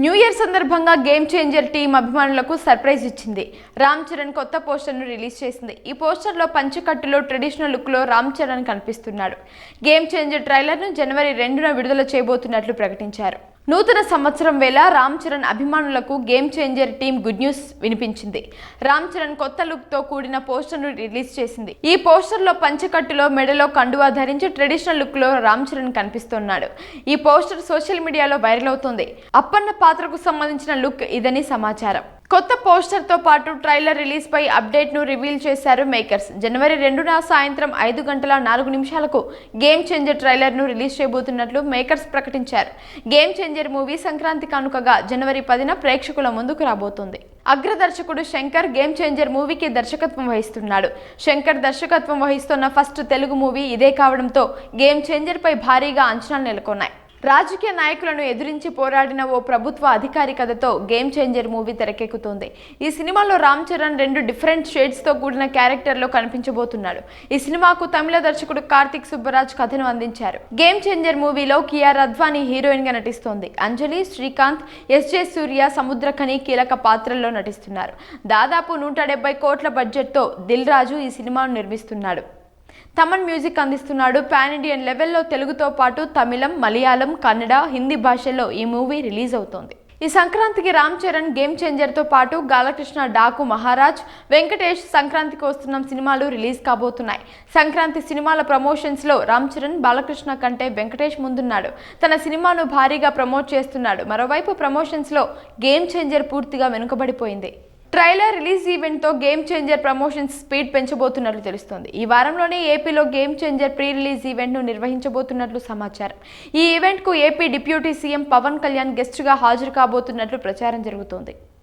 New year సందర్భంగా game changer team అభిమానులకు surprise ఇచ్చింది. రామ్ చరణ్ కొత్త పోస్టర్ను రిలీజ్ చేసింది. ఈ పోస్టర్లో పంచకట్టులో ట్రెడిషనల్ లుక్లో రామ్ చరణ్ కనిపిస్తున్నాడు. గేమ్ చేంజర్ ట్రైలర్ను జనవరి రెండున విడుదల చేయబోతున్నట్లు ప్రకటించారు. నూతన సంవత్సరం వేళ రామ్ చరణ్ అభిమానులకు game changer team good news వినిపించింది. రామ్ చరణ్ కొత్త లుక్తో కూడిన పోస్టర్ను రిలీజ్ చేసింది. ఈ పోస్టర్లో పంచకట్టులో మెడలో కండువా ధరించి ట్రెడిషనల్ లుక్లో రామ్ చరణ్ కనిపిస్తున్నాడు. ఈ పోస్టర్ సోషల్ మీడియాలో వైరల్ అవుతుంది. అప్పన్న పాత్రకు సంబంధించిన లుక్ ఇదని సమాచారం. కొత్త పోస్టర్తో పాటు ట్రైలర్ రిలీజ్పై అప్డేట్ను రివీల్ చేశారు మేకర్స్. జనవరి రెండున సాయంత్రం ఐదు గంటల నాలుగు నిమిషాలకు గేమ్ చేంజర్ ట్రైలర్ను రిలీజ్ చేయబోతున్నట్లు మేకర్స్ ప్రకటించారు. గేమ్ చేంజర్ మూవీ సంక్రాంతి కానుకగా జనవరి పదిన ప్రేక్షకుల ముందుకు రాబోతుంది. అగ్ర దర్శకుడు శంకర్ గేమ్ చేంజర్ మూవీకి దర్శకత్వం వహిస్తున్నాడు. శంకర్ దర్శకత్వం వహిస్తున్న ఫస్ట్ తెలుగు మూవీ ఇదే కావడంతో గేమ్ చేంజర్పై భారీగా అంచనాలు నెలకొన్నాయి. రాజకీయ నాయకులను ఎదిరించి పోరాడిన ఓ ప్రభుత్వ అధికారి కథతో గేమ్ చేంజర్ మూవీ తెరకెక్కుతోంది. ఈ సినిమాలో రామ్ చరణ్ రెండు డిఫరెంట్ షేడ్స్తో కూడిన క్యారెక్టర్లో కనిపించబోతున్నాడు. ఈ సినిమాకు తమిళ దర్శకుడు కార్తిక్ సుబ్బరాజ్ కథను అందించారు. గేమ్ చేంజర్ మూవీలో కియా అద్వానీ హీరోయిన్గా నటిస్తోంది. అంజలి శ్రీకాంత్ ఎస్జే సూర్య సముద్రఖని కీలక పాత్రల్లో నటిస్తున్నారు. దాదాపు నూట డెబ్బై కోట్ల బడ్జెట్తో దిల్ రాజు ఈ సినిమాను నిర్మిస్తున్నాడు. తమన్ మ్యూజిక్ అందిస్తున్నాడు. పాన్ ఇండియన్ లెవెల్లో తెలుగుతో పాటు తమిళం మలయాళం కన్నడ హిందీ భాషల్లో ఈ మూవీ రిలీజ్ అవుతోంది. ఈ సంక్రాంతికి రామ్ చరణ్ గేమ్ చేంజర్తో పాటు బాలకృష్ణ డాకు మహారాజ్ వెంకటేష్ సంక్రాంతికి వస్తున్న సినిమాలు రిలీజ్ కాబోతున్నాయి. సంక్రాంతి సినిమాల ప్రమోషన్స్లో రామ్ చరణ్ బాలకృష్ణ కంటే వెంకటేష్ ముందున్నాడు. తన సినిమాను భారీగా ప్రమోట్ చేస్తున్నాడు. మరోవైపు ప్రమోషన్స్లో గేమ్ చేంజర్ పూర్తిగా వెనుకబడిపోయింది. ట్రైలర్ రిలీజ్ ఈవెంట్తో గేమ్ చేంజర్ ప్రమోషన్స్ స్పీడ్ పెంచబోతున్నట్లు తెలుస్తోంది. ఈ వారంలోనే ఏపీలో గేమ్ చేంజర్ ప్రీ రిలీజ్ ఈవెంట్ను నిర్వహించబోతున్నట్లు సమాచారం. ఈ ఈవెంట్కు AP deputy CM Pawan Kalyan గెస్ట్గా హాజరు కాబోతున్నట్లు ప్రచారం జరుగుతోంది.